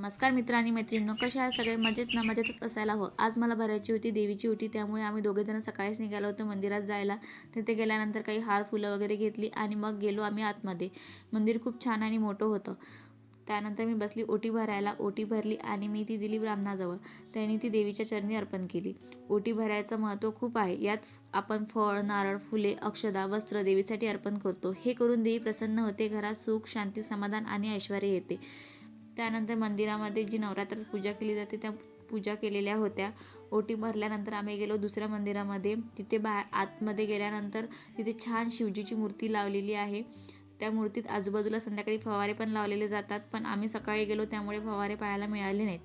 नमस्कार मित्र आणि मैत्रिणींनो कशा आहात सगळे? मजेत ना? मजेतच असायला हो आज मला भरायची होती देवीची होती. त्यामुळे आम्ही दोघेजण सकाळीच निघालो होतो मंदिरात जायला. तिथे गेल्यानंतर काही हार फुलं वगैरे घेतली आणि मग गेलो आम्ही आतमध्ये. मंदिर खूप छान आणि मोठं होतं. त्यानंतर मी बसली ओटी भरायला. ओटी भरली आणि मी ती दिली ब्राह्मणाजवळ. त्यांनी ती देवीच्या चरणी अर्पण केली. ओटी भरायचं महत्त्व खूप आहे. यात आपण फळ नारळ फुले अक्षदा वस्त्र देवीसाठी अर्पण करतो. हे करून देवी प्रसन्न होते. घरात सुख शांती समाधान आणि ऐश्वर येते. त्यानंतर मंदिरामध्ये जी नवरात्रात पूजा केली जाते त्या पूजा केलेल्या होत्या. ओटी भरल्यानंतर आम्ही गेलो दुसऱ्या मंदिरामध्ये. तिथे बा आतमध्ये गेल्यानंतर तिथे छान शिवजीची मूर्ती लावलेली आहे. त्या मूर्तीत आजूबाजूला संध्याकाळी फवारे पण लावलेले जातात पण आम्ही सकाळी गेलो त्यामुळे फवारे पाहायला मिळाले नाहीत.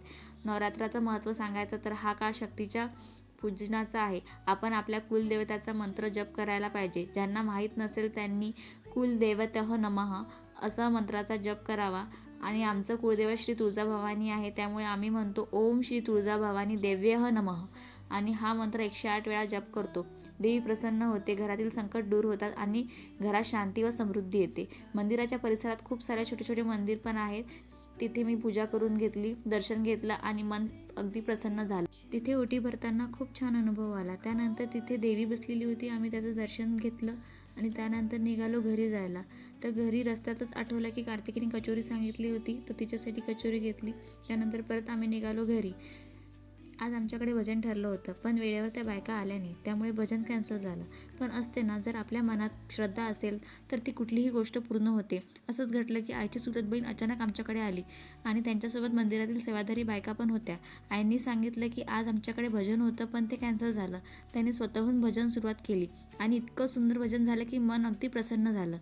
नवरात्राचं महत्त्व सांगायचं तर हा काळ शक्तीच्या पूजनाचा आहे. आपण आपल्या कुलदेवताचा मंत्र जप करायला पाहिजे. ज्यांना माहीत नसेल त्यांनी कुलदेवतः नमः असा मंत्राचा जप करावा. आणि आमचं कुळदेव श्री तुळजाभवानी आहे त्यामुळे आम्ही म्हणतो ओम श्री तुळजाभवानी देव्यः नमः. आणि हा मंत्र एकशे आठ वेळा जप करतो. देवी प्रसन्न होते घरातील संकट दूर होतात आणि घरात शांती व समृद्धी येते. मंदिराच्या परिसरात खूप सारे छोटे छोटे मंदिर पण आहेत. तिथे मी पूजा करून घेतली दर्शन घेतलं आणि मन अगदी प्रसन्न झालं. तिथे ओटी भरताना खूप छान अनुभव आला. त्यानंतर तिथे देवी बसलेली होती आम्ही त्याचं दर्शन घेतलं. आणि त्यानंतर निघालो घरी जायला. तर घरी रस्त्यातच आठवलं की कार्तिकीने कचोरी सांगितली होती तर तिच्यासाठी कचोरी घेतली. त्यानंतर परत आम्ही निघालो घरी. आज आमच्याकडे भजन ठरलं होतं पण वेळेवर त्या बायका आल्या नाही त्यामुळे भजन कॅन्सल झालं. पण असते ना जर आपल्या मनात श्रद्धा असेल तर ती कुठलीही गोष्ट पूर्ण होते. असंच घडलं की आईची सुरतबहीण अचानक आमच्याकडे आली आणि त्यांच्यासोबत मंदिरातील सेवाधारी बायका पण होत्या. आईंनी सांगितलं की आज आमच्याकडे भजन होतं पण ते कॅन्सल झालं. त्यांनी स्वतःहून भजन सुरुवात केली आणि इतकं सुंदर भजन झालं की मन अगदी प्रसन्न झालं.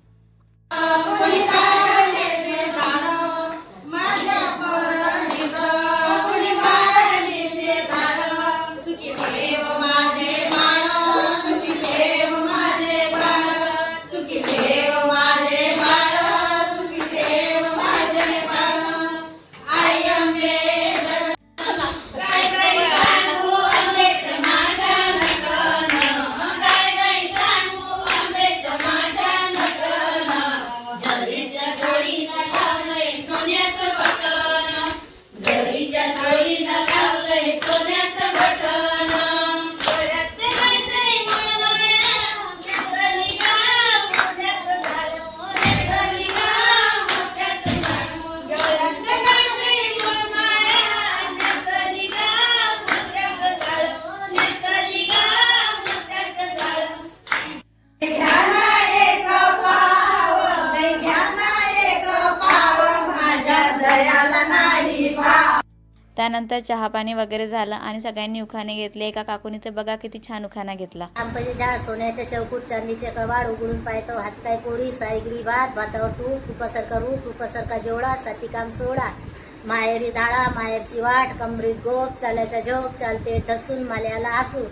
त्यानंतर चहापाणी वगैरे झालं आणि सगळ्यांनी उखाणे घेतले. एका काकूनी तर बघा किती छान उखाणा घेतला. आंब्याचे झाड सोन्याच्या चौकुट चांदीचे कवाड उघडून पाहतो हात काय पोळी सायगिरी भात भातावर तूप तुपासारखा रूप तुपासारखा जेवढा साती काम सोडा. माहेरी दाळा माहेरची वाट कमरीत गोप चालायचा झोप चालते ठसून माल्याला आसू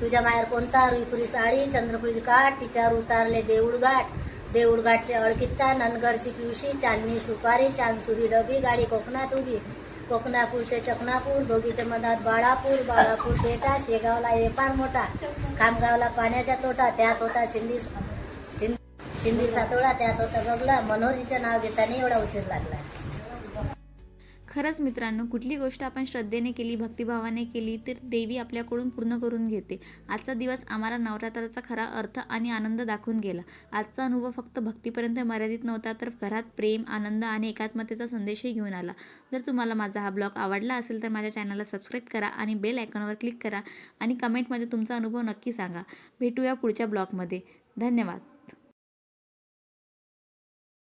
तुझ्या माहेर कोणता रुईपुरी साडी चंद्रपुरी काठ तिच्यावर उतारले देऊळघाट देऊळघाटचे अळकित्ता ननगरची पिवशी चांदणी सुपारी चांदसुरी डबी गाडी कोकणात उभी. कोकणापूरचे चकनापूर दोघीच्या मधात बाळापूर बाळापूर बेटा शेगावला वेपार मोठा. खामगावला पाण्याच्या तोटा त्यात होता शिंदी शिंदी सातोळा त्यात होता बघला मनोहरीचं नाव घेताना एवढा उशीर लागला. खरंच मित्रांनो कुठली गोष्ट आपण श्रद्धेने केली भक्तिभावाने केली तर देवी आपल्याकडून पूर्ण करून घेते. आजचा दिवस आम्हाला नवरात्राचा खरा अर्थ आणि आनंद दाखवून गेला. आजचा अनुभव फक्त भक्तीपर्यंत मर्यादित नव्हता तर घरात प्रेम आनंद आणि एकात्मतेचा संदेशही घेऊन आला. जर तुम्हाला माझा हा ब्लॉग आवडला असेल तर माझ्या चॅनलला सबस्क्राईब करा आणि बेल आयकॉनवर क्लिक करा आणि कमेंटमध्ये तुमचा अनुभव नक्की सांगा. भेटूया पुढच्या ब्लॉगमध्ये. धन्यवाद.